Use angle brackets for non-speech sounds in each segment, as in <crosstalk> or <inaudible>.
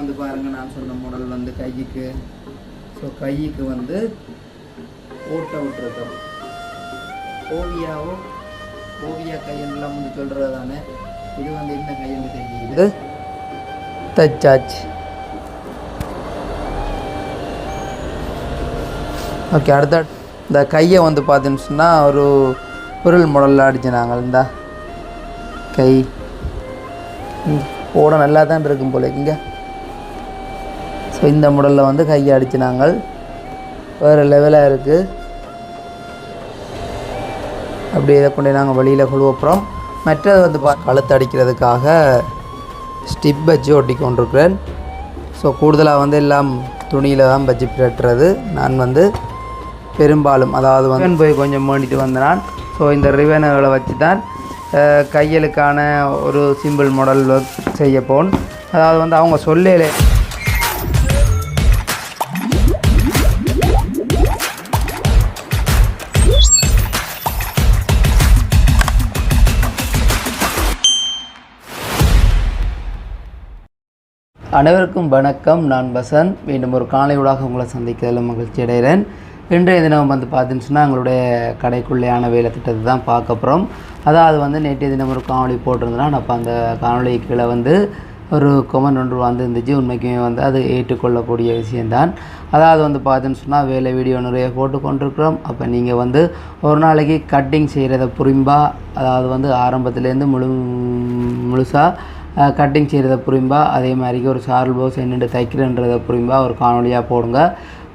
வந்து பாருங்கள் நான் சொன்ன மாடல் வந்து கைக்கு. ஸோ கைக்கு வந்து ஓட்ட விட்டுருக்கோம் ஓவியாவோ ஓவியா கையெல்லாம் வந்து சொல்கிறது தானே இது வந்து என்ன கையென்று தெரியுது. தச்சாச்சு. ஓகே அடுத்த இந்த கையை வந்து பார்த்தீங்கன்னு சொன்னால் ஒரு பொருள் மாடலில் நாங்கள் இந்த. கை. ஓட நல்லா தான் இருக்கும் போல இங்கே. ஸோ இந்த முடலில் வந்து கையை அடிச்சினாங்க வேறு லெவலாக இருக்குது அப்படியே இதை கொண்டு நாங்கள் வெளியில் கொள்வோப்புறோம். மற்றது வந்து பா கழுத்து அடிக்கிறதுக்காக ஸ்டிப் வச்சு ஒட்டி கொண்டிருக்கிறேன். ஸோ கூடுதலாக வந்து எல்லாம் துணியில் தான் வச்சு பிரட்டுறது நான் வந்து பெரும்பாலும் அதாவது வந்து போய் கொஞ்சம் வேண்டிட்டு வந்த நான் ஸோ இந்த ரிவனுகளை வச்சு தான் கையலுக்கான ஒரு சிம்பிள் மாடல் ஒர்க் செய்யப்போன் அதாவது வந்து அவங்க சொல்லலே அனைவருக்கும் வணக்கம். நான் வசந்த். மீண்டும் ஒரு காலையூடாக உங்களை சந்திக்கிறதில் மகிழ்ச்சி அடைகிறேன். இன்றைய தினம் வந்து பார்த்தீங்கன்னு எங்களுடைய கடைக்குள்ளேயான வேலை திட்டத்தை தான் பார்க்க போகிறோம் அதாவது வந்து நேற்றைய தினம் ஒரு காணொளி நான் அப்போ அந்த காணொளி கீழே வந்து ஒரு கொமன் ஒன்று வந்துருந்துச்சு. உண்மைக்குமே வந்து அது ஏற்றுக்கொள்ளக்கூடிய விஷயந்தான் அதாவது வந்து பார்த்துன்னு சொன்னால் வேலை வீடியோ நிறைய போட்டு கொண்டிருக்கிறோம். அப்போ நீங்கள் வந்து ஒரு நாளைக்கு கட்டிங் செய்கிறத புரிம்பா அதாவது வந்து ஆரம்பத்துலேருந்து முழு முழுசாக கட்டிங் செய்கிறத புரியும்பா அதே மாதிரிக்கு ஒரு சார்ல் ப்ளவுஸ் என்னென்று தைக்கிறன்றதை புரியும்பா ஒரு காணொலியாக போடுங்க.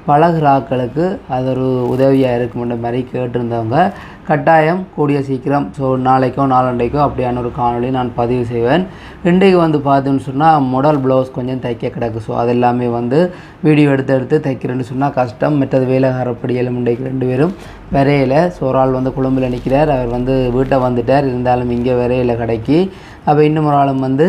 பழகுறாக்களுக்கு அது ஒரு உதவியாக இருக்கும்ன்ற மாதிரி கேட்டிருந்தவங்க கட்டாயம் கூடிய சீக்கிரம் ஸோ நாளைக்கோ நாளண்டைக்கோ அப்படியான ஒரு காணொலி நான் பதிவு செய்வேன். இன்றைக்கு வந்து பார்த்தோன்னு சொன்னால் முடல் ப்ளவுஸ் கொஞ்சம் தைக்க கிடக்கு. ஸோ அது எல்லாமே வந்து வீடியோ எடுத்து எடுத்து தைக்கிறேன்னு சொன்னால் கஷ்டம். மற்றது வேலைக்காரப்படி எல்லாம் இன்றைக்கு ரெண்டு பேரும் விரையில. ஸோ ஒரு ஆள் வந்து குழம்புல நிற்கிறார் அவர் வந்து வீட்டை வந்துட்டார். இருந்தாலும் இங்கே விரையில கடைக்கு. அப்போ இன்னும் ஒரு ஆளும் வந்து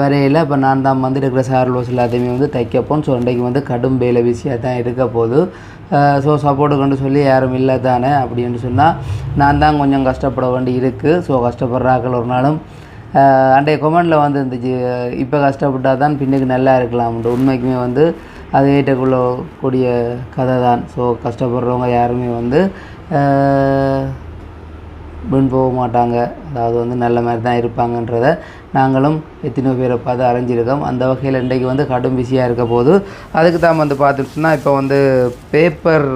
வரையில் இப்போ நான் தான் வந்து இருக்கிற சார் லோஸ் எல்லாத்தையுமே வந்து தைக்கப்போம் ஸோ இன்றைக்கு வந்து கடும் வேலை விஷயம் தான் இருக்க போகுது. ஸோ சப்போர்ட்டு கொண்டு சொல்லி யாரும் இல்லை தானே அப்படின்னு சொன்னால் நான் தான் கொஞ்சம் கஷ்டப்பட வேண்டி இருக்குது ஸோ கஷ்டப்படுறாக்கள் ஒரு நாளும். அன்றைய கொமெண்டில் வந்து இருந்துச்சு இப்போ கஷ்டப்பட்டால் தான் பின்னுக்கு நல்லா இருக்கலாம்ன்ற உண்மைக்குமே வந்து அது ஏற்றக்குள்ள கூடிய கதை தான். ஸோ கஷ்டப்படுறவங்க யாருமே வந்து வீண் போக மாட்டாங்க. அதாவது வந்து நல்ல மாதிரி தான் இருப்பாங்கன்றத நாங்களும் எத்தனையோ பேரை பார்த்து அரைஞ்சிருக்கோம் அந்த வகையில் இன்றைக்கு வந்து கடும் பிஸியாக இருக்க போது அதுக்கு தான் வந்து பார்த்துட்டுனா இப்போ வந்து பேப்பர்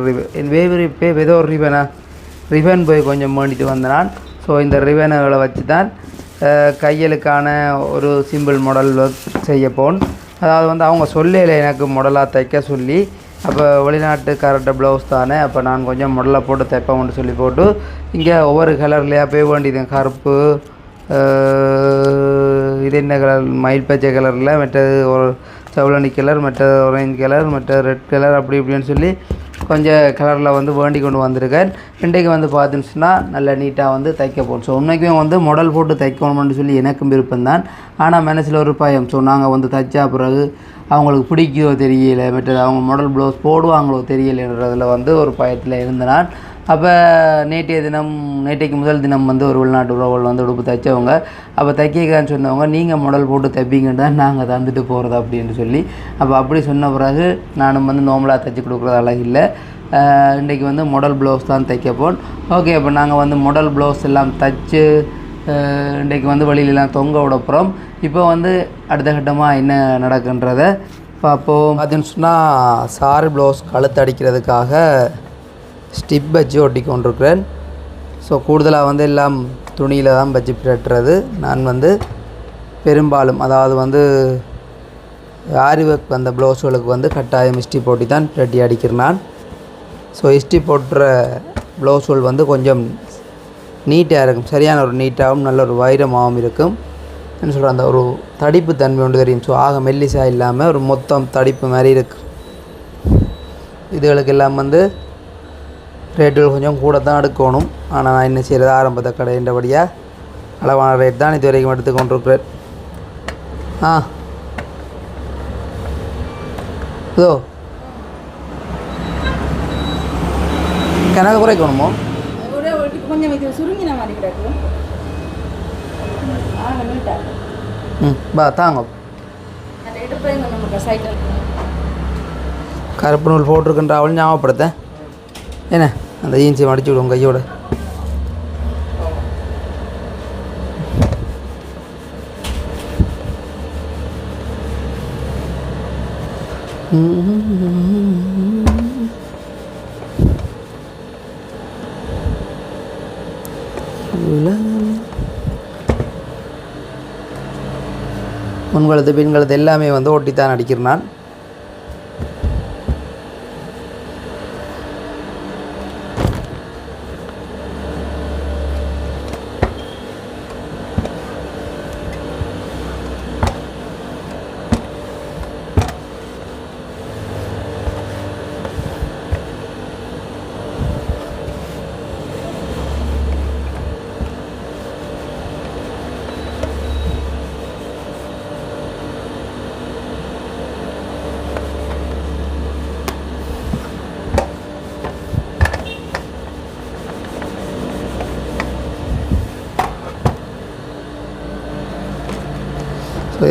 வேவரி பே ஏதோ ஒரு ரிவனா ரிவன் போய் கொஞ்சம் வேண்டிட்டு வந்தனான். ஸோ இந்த ரிவனுகளை வச்சு தான் கையலுக்கான ஒரு சிம்பிள் மாடல் ஒர்க் செய்யப்போன் அதாவது வந்து அவங்க சொல்லல எனக்கு மாடலாக தைக்க சொல்லி அப்போ வெளிநாட்டுக்காரர்கிட்ட ப்ளவுஸ் தானே அப்போ நான் கொஞ்சம் முடலை போட்டு தைப்பேன் சொல்லி போட்டு இங்கே ஒவ்வொரு கலர்லையாக போய் வேண்டியது கருப்பு இது என்ன கலர் மயில் பச்சை கலரில் மற்றது ஒரு செவலனி கலர் மற்ற ஆரஞ்சு கலர் மற்ற ரெட் கலர் அப்படி இப்படின்னு சொல்லி கொஞ்சம் கலரில் வந்து வேண்டி கொண்டு வந்திருக்கேன் இன்றைக்கு வந்து பார்த்துச்சுன்னா நல்ல நீட்டாக வந்து தைக்க போகும் ஸோ உண்மைக்குமே வந்து முடல் போட்டு தைக்கணும்னு சொல்லி எனக்கும் விருப்பம்தான். ஆனால் மனசில் ஒரு பயம். ஸோ நாங்கள் வந்து தைச்சா பிறகு அவங்களுக்கு பிடிக்கோ தெரியல. மற்றது அவங்க மாடல் ப்ளவுஸ் போடுவாங்களோ தெரியலைன்றதில் வந்து ஒரு பயத்தில் இருந்த நான் அப்போ நேற்றைய தினம் நேற்றைக்கு முதல் தினம் வந்து ஒரு உள்நாட்டு உறவுகள் வந்து உடுப்பு தைச்சவங்க. அப்போ தைக்கக்கான்னு சொன்னவங்க நீங்கள் மாடல் போட்டு தைப்பீங்கன்னு தான் நாங்கள் தந்துட்டு போகிறது அப்படின்னு சொல்லி. அப்போ அப்படி சொன்ன பிறகு நானும் வந்து நோம்பலாக தைச்சி கொடுக்குறது அழகு இல்லை இன்றைக்கி வந்து மாடல் ப்ளவுஸ் தான் தைக்கப்போம் ஓகே அப்போ நாங்கள் வந்து மாடல் ப்ளவுஸ் எல்லாம் தைச்சு இன்றைக்கு வந்து வெளியிலலாம் தொங்க விட போகிறோம் இப்போ வந்து அடுத்த கட்டமாக என்ன நடக்குன்றதை பார்ப்போம். அதுன்னு சொன்னால் சாரி ப்ளவுஸ் கழுத்து அடிக்கிறதுக்காக ஸ்டிப் வச்சு ஒட்டி கொண்டிருக்கிறேன் ஸோ கூடுதலாக வந்து எல்லாம் துணியில் தான் வச்சு பிரட்டுறது. நான் வந்து பெரும்பாலும் அதாவது வந்து ஆரி ஒர்க் வந்த ப்ளவுஸ்களுக்கு வந்து கட்டாயம் இஸ்டி போட்டி தான் பிரட்டி அடிக்கிறேன் நான். ஸோ இஸ்டி போட்டுற ப்ளவுஸ்கள் வந்து கொஞ்சம் நீட்டாக இருக்கும். சரியான ஒரு நீட்டாகவும் நல்ல ஒரு வைரமாகவும் இருக்கும். என்ன சொல்கிற அந்த ஒரு தடிப்பு தன்மை ஒன்று தெரியும். ஸோ ஆக மெல்லிசாக இல்லாமல் ஒரு மொத்தம் தடிப்பு மாதிரி இருக்கு. இதுகளுக்கு எல்லாம் வந்து ரேட்டுகள் கொஞ்சம் கூட தான் எடுக்கணும். ஆனால் நான் என்ன செய்கிறது ஆரம்பத்தை கடைன்றபடியாக அளவான ரேட் தான் இது வரைக்கும் எடுத்து கொண்டிருக்கிறேன் ஆ. இதோ. கணக்கு குறைக்கணுமோ? கொஞ்சம் இது சுருங்கின மாதிரி ம் பா தாங்க. கருப்பு நூல் போட்டிருக்கின்ற அவள் ஞாபகப்படுத்தேன். என்ன? அந்த ஈன்சி மடிச்சு விடுவோம் கையோட. முன்கழுத்து பின்கழுத்து எல்லாமே வந்து ஒட்டித்தான் அடிக்கிறேன் நான்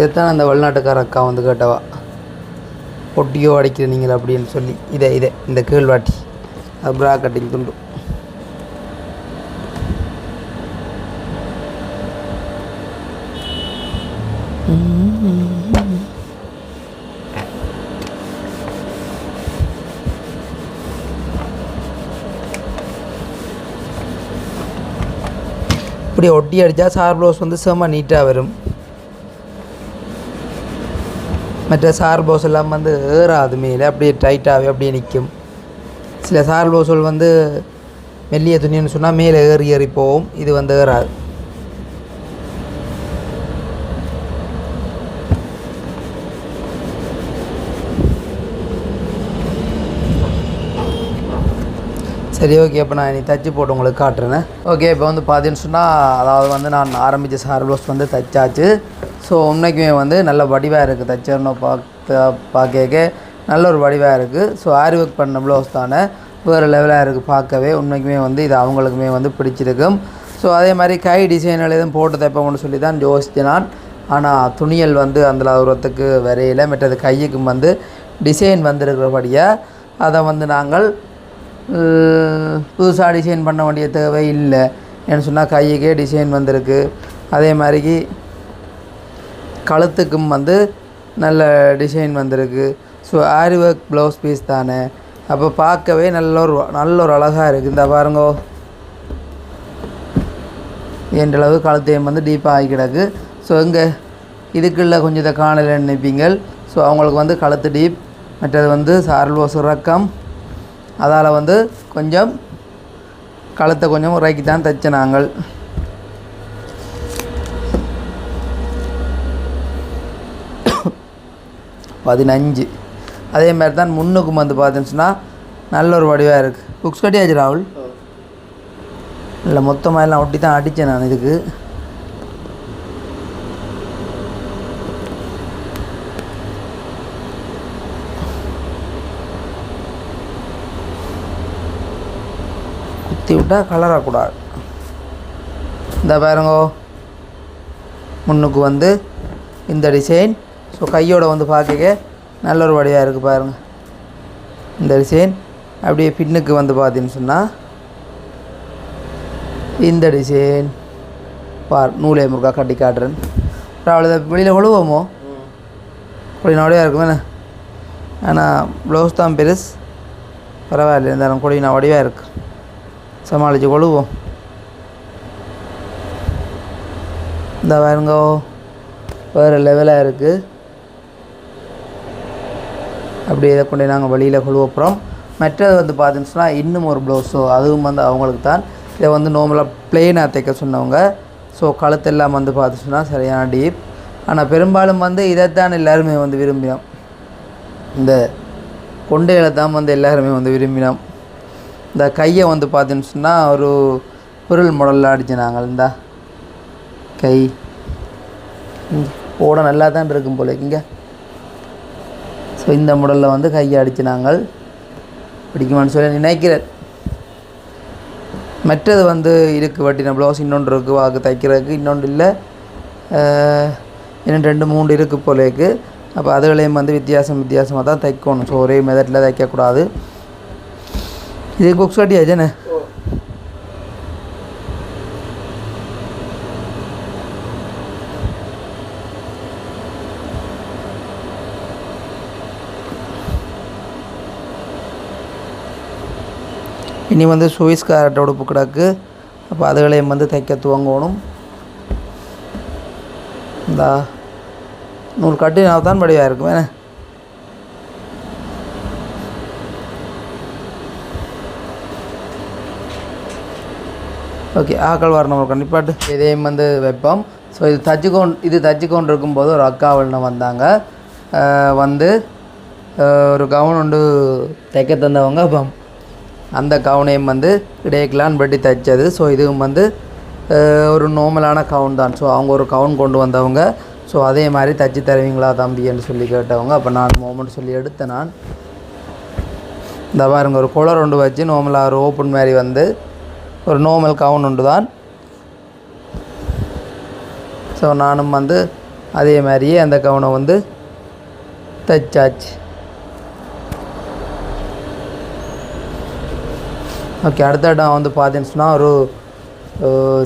இதைத்தான் அந்த வெளிநாட்டுக்கார அக்கா வந்து கேட்டவா. ஒட்டியோ அடிக்கிற நீங்கள் அப்படின்னு சொல்லி இதை இதை இந்த கேள்வாட்டி. அது ப்ரா கட்டிங் துண்டு. இப்படி ஒட்டி அடித்தா சார் ப்ளவுஸ் வந்து செம்ம நீட்டாக வரும். மற்ற சார் போஸ் எல்லாம் வந்து ஏறாது மேலே அப்படியே டைட்டாகவே அப்படியே நிற்கும். சில சார் ப்ளவுஸ்கள் வந்து மெல்லிய துணின்னு சொன்னால் மேலே ஏறி ஏறி போகும். இது வந்து ஏறாது. சரி ஓகே இப்போ நான் இனி தச்சு போட்டு உங்களுக்கு காட்டுறேன். ஓகே இப்போ வந்து பார்த்தீங்கன்னு சொன்னால் அதாவது வந்து நான் ஆரம்பித்த சார் ப்ளவுஸ் வந்து தச்சாச்சு. ஸோ உண்மைக்குமே வந்து நல்ல வடிவாக இருக்குது தச்சர்னு பார்த்து பார்க்க நல்ல ஒரு வடிவாக இருக்குது ஸோ ஆரி ஒர்க் பண்ண ப்ளவுஸ் தானே. வேறு லெவலாக இருக்குது பார்க்கவே உண்மைக்குமே வந்து இது அவங்களுக்குமே வந்து பிடிச்சிருக்கும். ஸோ அதே மாதிரி கை டிசைனில் எதுவும் போட்டு தைப்போம்னு சொல்லி தான் யோசித்தேன் நான். ஆனால் துணியல் வந்து அந்த உரத்துக்கு வரையில் மற்றது கையுக்கும் வந்து டிசைன் வந்திருக்கிறபடியாக அதை வந்து நாங்கள் புதுசாக டிசைன் பண்ண வேண்டிய தேவை இல்லை. ஏன்னு சொன்னால் கையுக்கே டிசைன் வந்திருக்கு. அதே மாதிரிக்கு கழுத்துக்கும் வந்து நல்ல டிசைன் வந்திருக்கு. So aari work blouse piece தானே. அப்போ பார்க்கவே நல்ல ஒரு நல்ல ஒரு அழகாக இருக்குது இந்த பாருங்கோ. என்றளவு கழுத்தையும் வந்து டீப்பாக ஆகி கிடக்கு. ஸோ இங்கே இதுக்குள்ளே கொஞ்சம் இதை காணலை நினைப்பீங்கள். ஸோ அவங்களுக்கு வந்து கழுத்து டீப் மற்றது வந்து சார்லோஸ் இறக்கம் அதால் வந்து கொஞ்சம் கழுத்தை கொஞ்சம் உரைக்கி தான் தைச்ச நாங்கள். பதினஞ்சு. அதே மாதிரி தான் முன்னுக்கும் வந்து பார்த்தீங்கன்னு சொன்னால் நல்ல ஒரு வடிவாக இருக்குது புக்ஸ் கட்டியாச்சு ராகுல்? இல்லை மொத்தமாக எல்லாம் ஒட்டி தான் அடித்தேன் நான் இதுக்கு. குத்தி விட்டால் கலராகக்கூடாது இந்த பாருங்கோ. முன்னுக்கு வந்து இந்த டிசைன் ஸோ கையோட வந்து பார்க்க நல்ல ஒரு வடிவாக இருக்குது பாருங்கள் இந்த டிசைன் அப்படியே பின்னுக்கு வந்து பார்த்தீங்கன்னு சொன்னால் இந்த டிசைன் பார் நூலே முருகா கட்டி காட்டுறேன். அப்புறம் அவ்வளோ வெளியில் கொழுவோமோ? கொடினாவோடையாக நோடையாக இருக்கும் என்ன ஆனால் ப்ளவுஸ் தான் பெருசு. பரவாயில்ல இருந்தாலும் கொடினா வடிவாக இருக்கு. சமாளித்து கொள்வோம் இந்த பாருங்கோ வேறு லெவலாக இருக்குது அப்படி இதை கொண்டு நாங்கள் வெளியில் கொழுவப்புறோம் மற்றது வந்து பார்த்தீங்கன்னு இன்னும் ஒரு ப்ளவுஸோ அதுவும் வந்து அவங்களுக்கு தான் இதை வந்து நார்மலாக பிளெயினாக தைக்க சொன்னவங்க ஸோ கழுத்தெல்லாம் வந்து பார்த்துச்சுன்னா சரியான டீப் ஆனால் பெரும்பாலும் வந்து இதைத்தான் எல்லாருமே வந்து விரும்பினோம் இந்த கொண்டையில தான் வந்து எல்லாருமே வந்து விரும்பினோம் இந்த கையை வந்து பார்த்தீங்கன்னு சொன்னால் ஒரு பொருள் மாடலில் அடிச்சு நாங்கள் இந்த. கை. ஓட போட நல்லா தான் இருக்கும் போல இங்கே. ஸோ இந்த மாடலில் வந்து கையை அடிச்சு நாங்கள் பிடிக்குமான்னு சொல்லி நினைக்கிறேன். மற்றது வந்து இருக்கு வட்டின ப்ளவுஸ் இன்னொன்று இருக்குது வாக்கு தைக்கிறதுக்கு இன்னொன்று இல்லை. இன்னும் ரெண்டு மூணு இருக்குது போலேக்கு அப்போ அதுகளையும் வந்து வித்தியாசம் வித்தியாசமாக தான் தைக்கணும். ஸோ ஒரே மெதட்டில் தைக்கக்கூடாது. இது குக்ஸ் கட்டியாச்சுண்ணே இனி வந்து சுவிஸ் காரட் உடுப்பு கிடக்கு அப்போ அதுகளையும் வந்து தைக்க துவங்கணும் இந்த கட்டி நான் தான் படிவாக இருக்கும் என்ன ஓகே ஆக்கள் வர நம்ம இதையும் வந்து வைப்போம். ஸோ இது தச்சு கொண்டு இது தச்சு கொண்டு இருக்கும்போது ஒரு அக்காவல்னு வந்தாங்க. வந்து ஒரு கவுன் ஒன்று தைக்க தந்தவங்க அப்போ அந்த கவுனையும் வந்து இடையக்கலான் பட்டி தைச்சது. ஸோ இதுவும் வந்து ஒரு நார்மலான கவுன் தான். ஸோ அவங்க ஒரு கவுன் கொண்டு வந்தவங்க. ஸோ அதே மாதிரி தச்சு தருவீங்களா தம்பின்னு சொல்லி கேட்டவங்க. அப்போ நான் மோமெண்ட் சொல்லி எடுத்தேன் நான். இந்த பாருங்க ஒரு குளர் ஒன்று வச்சு நார்மலாக ஒரு ஓப்பன் மாதிரி வந்து ஒரு நோமல் கவுன் உண்டு தான் ஸோ நானும் வந்து அதே மாதிரியே அந்த கவுனை வந்து தைச்சாச்சு. ஓகே அடுத்த இடம் வந்து பார்த்தீங்கன்னா சொன்னால் ஒரு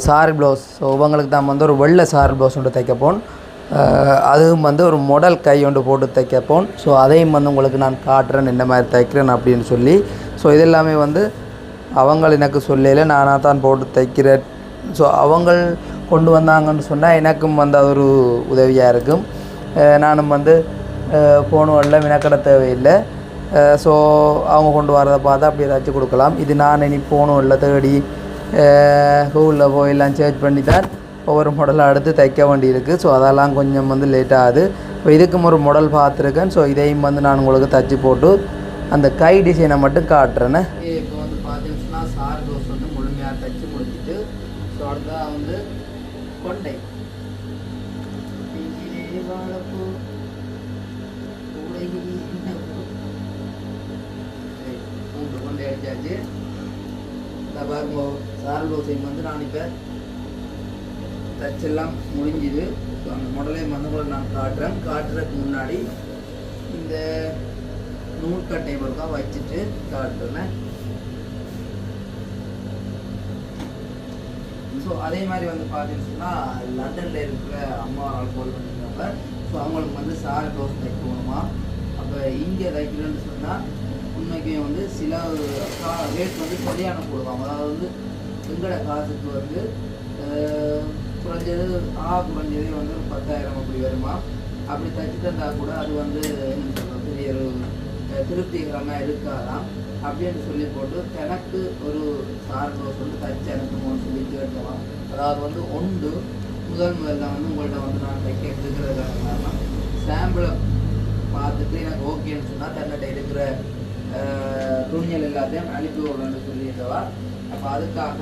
சாரி ப்ளவுஸ் ஸோ இவங்களுக்கு தான் வந்து ஒரு வெள்ளை சாரி ப்ளவுஸ் ஒன்று தைக்கப்போன் அதுவும் வந்து ஒரு மொடல் கை ஒன்று போட்டு தைக்கப்போன் ஸோ அதையும் வந்து உங்களுக்கு நான் காட்டுறேன் இந்த மாதிரி தைக்கிறேன் அப்படின்னு சொல்லி. ஸோ இது எல்லாமே வந்து அவங்க எனக்கு சொல்லல நானாக தான் போட்டு தைக்கிறேன். ஸோ அவங்கள் கொண்டு வந்தாங்கன்னு சொன்னால் எனக்கும் வந்து அது ஒரு உதவியாக இருக்கும். நானும் வந்து போனுவல்ல வினக்கட தேவையில்லை. ஸோ அவங்க கொண்டு வரதை பார்த்து அப்படி ஏதாச்சும் கொடுக்கலாம். இது நான் இனி போகணும் இல்லை தேடி கூகுளில் போய் எல்லாம் சர்ச் பண்ணி தான் ஒவ்வொரு மாடலாக எடுத்து தைக்க வேண்டியிருக்கு. ஸோ அதெல்லாம் கொஞ்சம் வந்து லேட் ஆகுது. இப்போ இதுக்கும் ஒரு மாடல் பார்த்துருக்கேன். ஸோ இதையும் வந்து நான் உங்களுக்கு தச்சு போட்டு அந்த கை டிசைனை மட்டும் காட்டுறேன்னு செஞ்சு இந்த பாருங்க சார் தோசையும் வந்து நான் இப்போ தச்செல்லாம் முடிஞ்சுது. ஸோ அந்த மாடலையும் வந்து கூட நான் காட்டுறேன். காட்டுறதுக்கு முன்னாடி இந்த நூற்கட்டை ஒருக்கா வச்சுட்டு காட்டுறேன். ஸோ அதே மாதிரி வந்து பார்த்தீங்கன்னா லண்டனில் இருக்கிற அம்மா ஆள் கால் பண்ணியிருக்காங்க. ஸோ அவங்களுக்கு வந்து சாரல் டோஸ் தைக்கணுமா? அப்போ இங்கே தைக்கணும்னு சொன்னால் உண்மைக்கு வந்து சில ரேட் வந்து சரியான போடுவாங்க. அதாவது வந்து எங்களோட காசுக்கு வந்து குறைஞ்சது ஆ குறைஞ்சதே வந்து ஒரு பத்தாயிரம் அப்படி வருமா? அப்படி தச்சு தந்தால் கூட அது வந்து பெரிய ஒரு திருப்திகரமாக இருக்காதாம். அப்படின்னு சொல்லி போட்டு எனக்கு ஒரு சார் டோஸ் வந்து தச்சு அனுப்பணும்னு சொல்லி கேட்கலாம் அதாவது வந்து ஒன்று முதல் முதல்ல வந்து உங்கள்கிட்ட வந்து நான் தைக்க எடுத்துக்கிறதுக்காக சாம்பிளை பார்த்துட்டு எனக்கு ஓகேன்னு சொன்னால் தன்னிட்ட எடுக்கிற துணிகள் எல்லாத்தையும் அனுப்பி விடணும்னு சொல்லியிருந்தவா. அப்போ அதுக்காக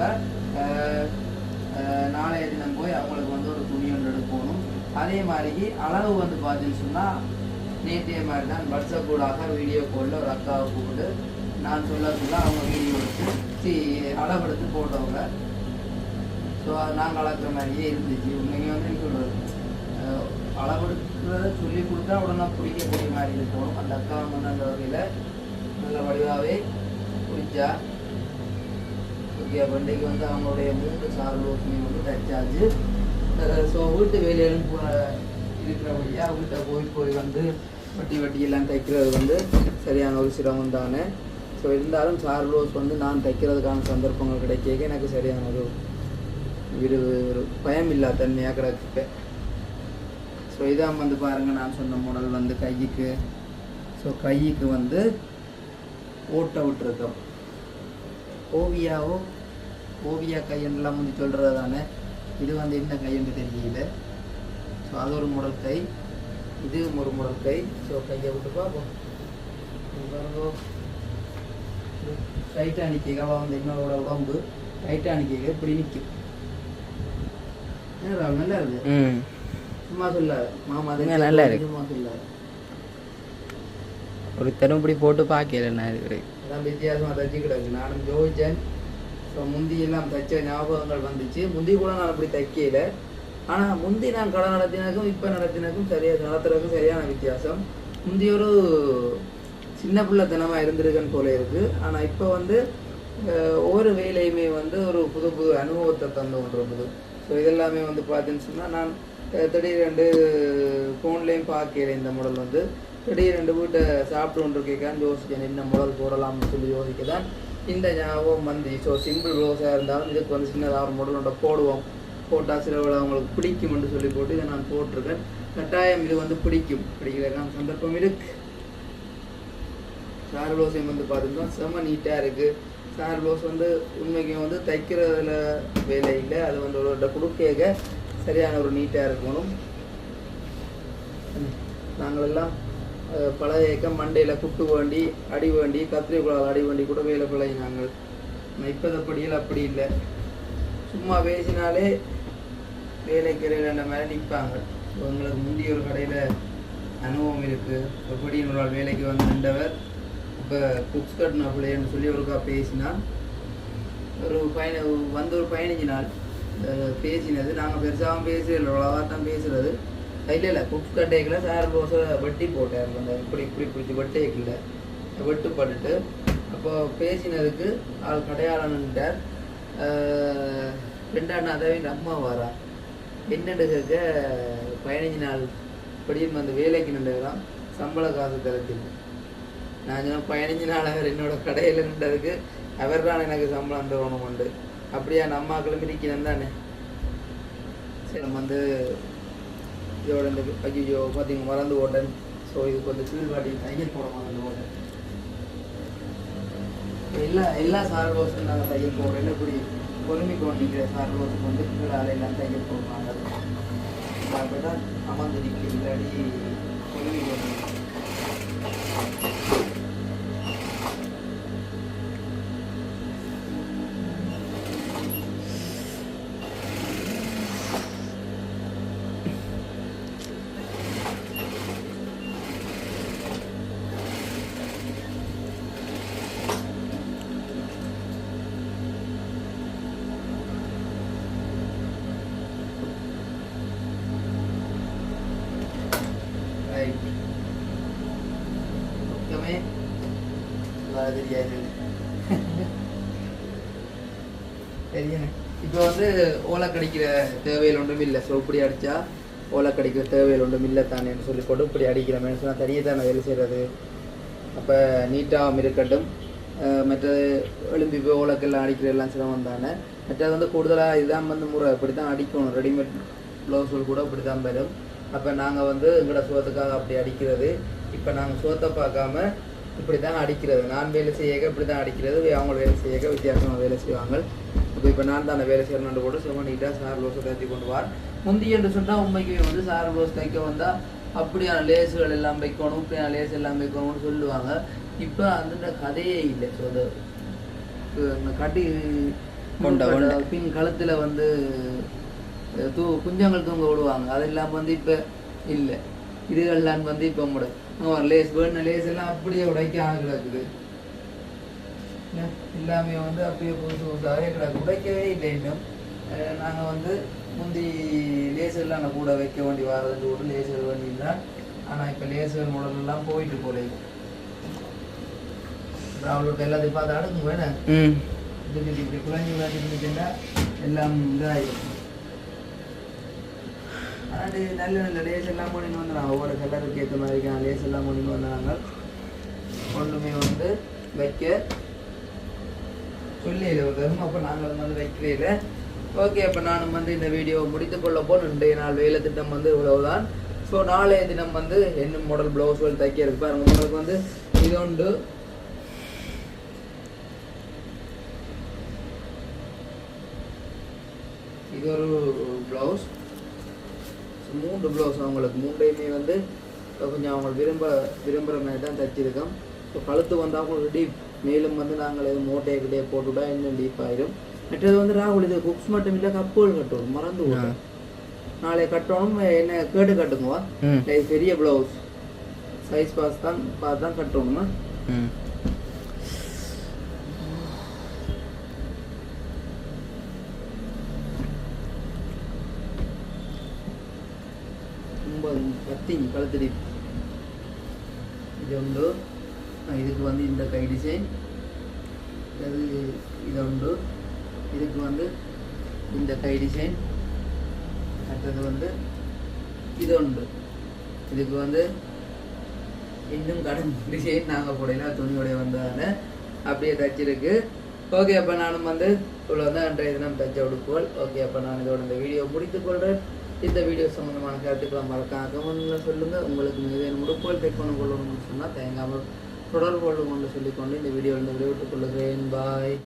நாளைய தினம் போய் அவங்களுக்கு வந்து ஒரு துணி ஒன்று எடுக்கணும். அதே மாதிரி அளவு வந்து பார்த்தீங்கன்னு சொன்னால் நேற்றைய மாதிரி தான் வாட்ஸ்அப் கூடாக வீடியோ காலில் ஒரு அக்காவை கூப்பிட்டு நான் சொல்ல சொல்ல அவங்க வீடியோ எடுத்து சி அளவெடுத்து போட்டவங்க. ஸோ அது நாங்கள் அளக்குற மாதிரியே இருந்துச்சு. உண்மைக்கு வந்து என்ன சொல்கிறது அளவெடுக்கிறத சொல்லி கொடுத்தா உடனே பிடிக்கக்கூடிய மாதிரி இருக்கணும். அந்த அக்கா வந்து அந்த வகையில் நல்ல வடிவாகவே குடித்தா ஓகே பண்டிகை வந்து அவங்களுடைய மூன்று சார் யோசனை வந்து தைச்சாச்சு. ஸோ வீட்டு வேலையிலும் போகிற இருக்கிறபடியா வீட்டை போய் போய் வந்து வட்டி வட்டியெல்லாம் தைக்கிறது வந்து சரியான ஒரு சிரமம் தானே. ஸோ இருந்தாலும் சார் லோஸ் வந்து நான் தைக்கிறதுக்கான சந்தர்ப்பங்கள் கிடைக்க எனக்கு சரியான ஒரு ஒரு ஒரு பயம் இல்லா தன்மையாக கிடக்கு. ஸோ இதான் வந்து பாருங்கள் நான் சொன்ன மாடல் வந்து கைக்கு. ஸோ கைக்கு வந்து ஓட்ட விட்டுருக்கோம் ஓவியாவோ ஓவியா கையெல்லாம் வந்து சொல்கிறது தானே இது வந்து என்ன கைன்னு தெரியல ஸோ அது ஒரு முடல் கை. இதுவும் ஒரு முடல் கை. ஸோ கையை விட்டு பார்ப்போம். இது பாருங்க. டைட்டானிக் கவா வந்து என்னோட உடம்பு டைட்டானிக் இப்படி நிற்கும். நல்லா இருக்கு. ம். சும்மா சொல்லாத. மாமா நல்லா இருக்கு. சும்மா சொல்லாத. ஒரு தரும்படி போட்டு பார்க்கல நான் அதான் வித்தியாசமாக தச்சு கிடக்கு. நானும் ஜோதிச்சேன் ஸோ முந்தி எல்லாம் தைச்ச ஞாபகங்கள் வந்துச்சு. முந்தி கூட நான் அப்படி தைக்கல. ஆனால் முந்தி நான் கடை நடத்தினதுக்கும் இப்போ நடத்தினதுக்கும் சரியாக நடத்துறதுக்கும் சரியான வித்தியாசம். முந்தி ஒரு சின்ன பிள்ளைத்தனமாக இருந்திருக்குன்னு போல இருக்கு. ஆனால் இப்போ வந்து ஒவ்வொரு வேலையுமே வந்து ஒரு புது புது அனுபவத்தை தந்து கொண்டிருக்குது. ஸோ இதெல்லாமே வந்து பார்த்தீங்கன்னு சொன்னால் நான் திடீர் திடீரெண்டு ஃபோன்லேயும் பார்க்கல இந்த மாடல் வந்து. திடீரெண்டு வீட்டை சாப்பிட்டு கொண்டு கேட்கான்னு யோசிக்கேன் என்ன முதல் போடலாம்னு சொல்லி யோசிக்க தான் இந்த ஞாபகம் வந்து ஸோ சிம்பிள் ரோஸாக இருந்தாலும் இதுக்கு வந்து சின்னதாக ஒரு மாடலோட போடுவோம். போட்டால் சில அவங்களுக்கு பிடிக்கும்னு சொல்லி போட்டு இதை நான் போட்டிருக்கேன். கட்டாயம் இது வந்து பிடிக்கும். பிடிக்கிறதுக்கான சந்தர்ப்பம் இருக்கு. சார் ப்ளவுஸையும் வந்து பார்த்தீங்கன்னா செம நீட்டாக இருக்குது சார் ப்ளவுஸ் வந்து உண்மைக்கு வந்து தைக்கிறதுல வேலை இல்லை. அது வந்து ஒரு கொடுக்க சரியான ஒரு நீட்டாக இருக்கணும். நாங்களெல்லாம் பழைய இயக்கம் மண்டையில் குட்டு வேண்டி அடி வேண்டி கத்திரி குழால் அடி வேண்டி கூட வேலை பிள்ளை நாங்கள் இப்போதப்படியில் அப்படி இல்லை. சும்மா பேசினாலே வேலைக்கு ரெண்டு மாதிரி நிற்பாங்க எங்களுக்கு முந்தைய ஒரு கடையில் அனுபவம் இருக்குது எப்படி ஒரு ஆள் வேலைக்கு வந்து நின்றவர். இப்போ குக்ஸ் கட்டின பிள்ளைன்னு சொல்லி ஒருக்கா பேசினா ஒரு பயண வந்து ஒரு பதினஞ்சு நாள். பேசினது. நாங்கள் பெருசாகவும் பேசுகிறோம் அவ்வளோவா தான் பேசுகிறது இல்லை இல்லை குக்ஸ் கட்டைக்கில் சார் ரோஸை வெட்டி போட்டார். அந்த இப்படி இப்படி பிடிச்சி வெட்டைக்கில் வெட்டுப்பட்டுட்டு அப்போ பேசினதுக்கு ஆள் கடையாளன்ட்டார் ரெண்டாண்டு அதாவே எங்கள் அம்மா வரா. என்னண்டு கேட்க பதினஞ்சு நாள் படியும் அந்த வேலைக்கு நின்றுதான் சம்பள காசு தரத்தில். நான் சொன்ன பதினஞ்சு நாள் அவர் என்னோட கடையில் நின்றதுக்கு அவர் தான் எனக்கு சம்பளம் தரணும் உண்டு அப்படியா நம்ம கிளம்பி நிற்கிறேன் தானே? சரி நம்ம வந்து இதோட இந்த ஐயோ பார்த்தீங்க மறந்து ஓட்டன். ஸோ இது கொஞ்சம் வந்து கீழ்வாடி தையல் போட மறந்து ஓட்டன். எல்லா எல்லா சார் ரோஸும் நாங்கள் தையல் போடுறோம். என்ன இப்படி பொறுமை கொண்டிருக்கிற சார் ரோஸுக்கு வந்து கீழால எல்லாம் தையல் போடுவாங்க. அப்படி தான் அமர்ந்திருக்கு இல்லாடி பொறுமை கொண்டு தெரியாது. <laughs> தெரியுங்க இப்போ வந்து ஓலை கடிக்கிற தேவையில் ஒன்றும் இல்லை. ஸோ இப்படி அடித்தா ஓலை கடிக்கிற தேவையில் ஒன்றும் இல்லை தானேன்னு சொல்லி போட்டு இப்படி அடிக்கிற சொன்னால் தனியே தானே வேலை செய்கிறது அப்போ நீட்டாகவும் இருக்கட்டும். மற்றது எலும்பி போய் ஓலக்கெல்லாம் அடிக்கிற எல்லாம் சிரமம் தானே. மற்றது வந்து கூடுதலாக இதுதான் வந்து முறை. இப்படி தான் அடிக்கணும். ரெடிமேட் ப்ளவுஸுகள் கூட இப்படி தான் வரும். அப்போ நாங்கள் வந்து எங்களோட சுகத்துக்காக அப்படி அடிக்கிறது. இப்போ நாங்கள் சுகத்தை பார்க்காம இப்படி தான் அடிக்கிறது. நான் வேலை செய்யக்க இப்படி தான் அடிக்கிறது அவங்க வேலை செய்யக்க வித்தியாசமாக வேலை செய்வாங்க. இப்போ இப்போ நான் தான் வேலை செய்யணும்னு கூட சும்மா நீட்டாக சார் ப்ளவுஸை தைச்சி கொண்டு வார். முந்தி என்று சொன்னால் உண்மைக்கு வந்து சார் ப்ளவுஸ் தைக்க வந்தால் அப்படியான லேஸுகள் எல்லாம் வைக்கணும் இப்படியான லேஸ் எல்லாம் வைக்கணும்னு சொல்லுவாங்க. இப்போ அந்த கதையே இல்லை. ஸோ அது இந்த கட்டி கொண்ட. பின் கழுத்துல வந்து தூ குஞ்சங்கள் தூங்க விடுவாங்க. அது இல்லாம வந்து இப்ப இல்ல. இதுகள்லாம் வந்து இப்ப முட லேஸ் வேணும் லேஸ் எல்லாம் அப்படியே உடைக்க கிடக்குது. எல்லாமே வந்து அப்படியே புதுசு புதுசாகவே கிடக்கு. உடைக்கவே இல்லை இன்னும். அஹ், நாங்க வந்து முந்தி லேஸ் எல்லாம் நான் கூட வைக்க வேண்டி வரதுன்னு கூட லேசர் வேண்டியிருந்தேன் ஆனா இப்ப லேசர் மாடல் எல்லாம் போயிட்டு போல. அவளுக்கு எல்லாத்தையும் பார்த்து அடுக்கும் வேணும் இப்படி குழந்தை விளையாட்டு எல்லாம் இதாகிடும் அது நல்ல நல்ல லேஸ் எல்லாம் பண்ணிட்டு வந்தாங்க ஒவ்வொரு கலருக்கு ஏற்ற மாதிரிக்கான லேஸ் எல்லாம் பண்ணிட்டு வந்தாங்க ஒன்றுமே வந்து வைக்க சொல்லியில. ஒரு தரும் அப்போ நாங்கள் வந்து வைக்கல ஓகே அப்போ நானும் வந்து இந்த வீடியோவை முடித்து கொள்ளப்போ இன்றைய நாள் வேலை திட்டம் வந்து இவ்வளவுதான். ஸோ நாளைய தினம் வந்து என்ன மாடல் ப்ளவுஸ்கள் தைக்க இருக்கு பாருங்க. உங்களுக்கு வந்து இது உண்டு. இது ஒரு ப்ளவுஸ் மூன்று ப்ளவுஸ் அவங்களுக்கு மூண்டையுமே வந்து கொஞ்சம் அவங்க விரும்ப விரும்புகிற மாதிரி தான் தைச்சிருக்கோம். இப்போ கழுத்து வந்து அவங்களுக்கு டீப் மேலும் வந்து நாங்கள் எதுவும் மூட்டையை கிட்டே போட்டுவிட்டா இன்னும் டீப் ஆயிடும் மற்றது வந்து ராகுல் இது குக்ஸ் மட்டும் இல்லை கப்புகள் கட்டணும் மறந்து விட்டோம் நாளை கட்டணும் என்ன கேட்டு கட்டுங்குவா ம். இது பெரிய ப்ளவுஸ் சைஸ் பாஸ் தான் பார்த்து தான் கட்டணுமா ம் நத்திங் கழுத்தடி. இது உண்டு. இதுக்கு வந்து இந்த கை டிசைன் அது இது உண்டு. இதுக்கு வந்து இந்த கை டிசைன் அடுத்தது வந்து இது உண்டு. இதுக்கு வந்து இன்னும் கடன் டிசைன் நாங்கள் போடையில துணியோடைய வந்ததால் அப்படியே தச்சிருக்கு. ஓகே அப்போ நானும் வந்து இவ்வளோ தான் அன்றைய தினம் தச்ச உடுப்புகள். ஓகே அப்போ நான் இதோட இந்த வீடியோ முடித்துக் கொள்கிறேன் இந்த வீடியோ சம்மந்தமான கருத்துக்களை மறக்காம சொல்லுங்கள் உங்களுக்கு ஏதேனும் உடுப்புகள் தைக் பண்ண கொள்ளணும்னு சொன்னால் தேங்காமல் தொடர்பு கொண்டு சொல்லிக்கொண்டு இந்த வீடியோவில் விடைவிட்டுக் கொள்ளுகிறேன் பாய்